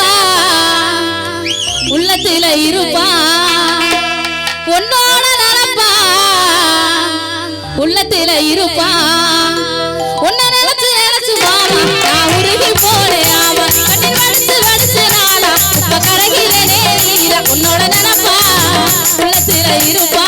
இருப்பா. உள்ளத்துல இருப்பா. உன்னோட நினைப்பா உள்ளத்துல இருப்பா. உன்னை நினைச்சு நினைச்சு மாமா நான் உருகி போறேன் நாளா இப்ப உன்னோட நினைப்பா. உள்ளத்துல இருப்பா.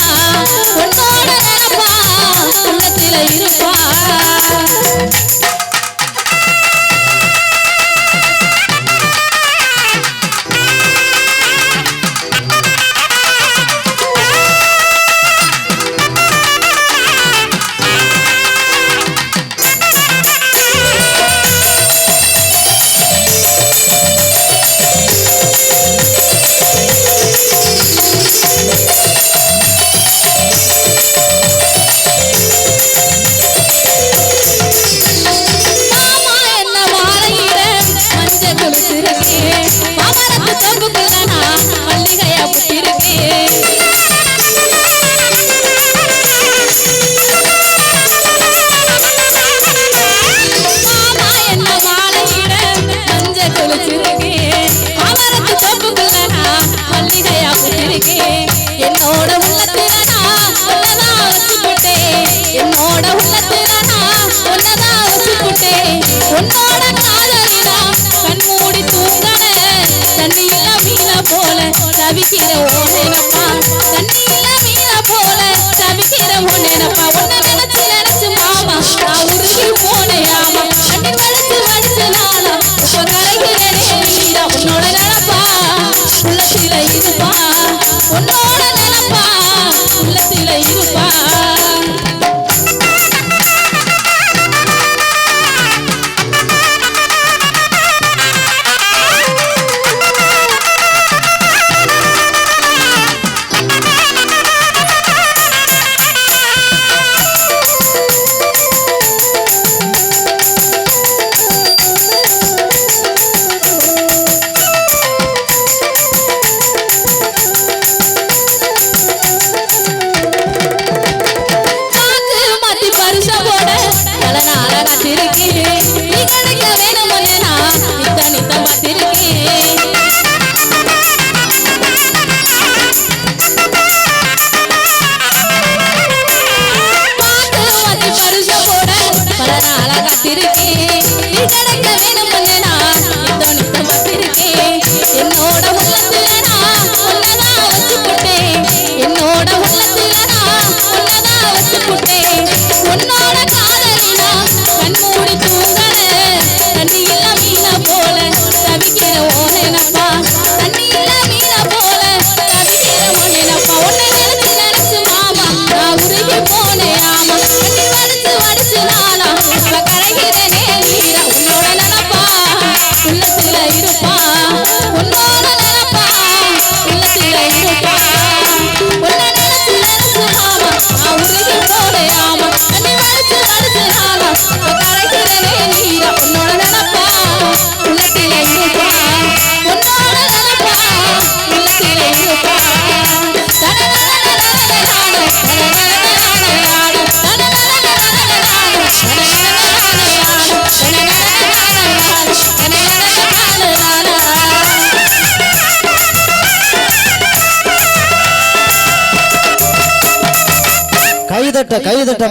பார்த்திருக்கேன் நீ கிடைக்க வேணும்னு நான் நித்த நித்த பார்த்திருக்கேன் பார்த்து வந்து பரிசு போட பல நாளா. காத்திருக்கேன் கைதட்ட கைதட்ட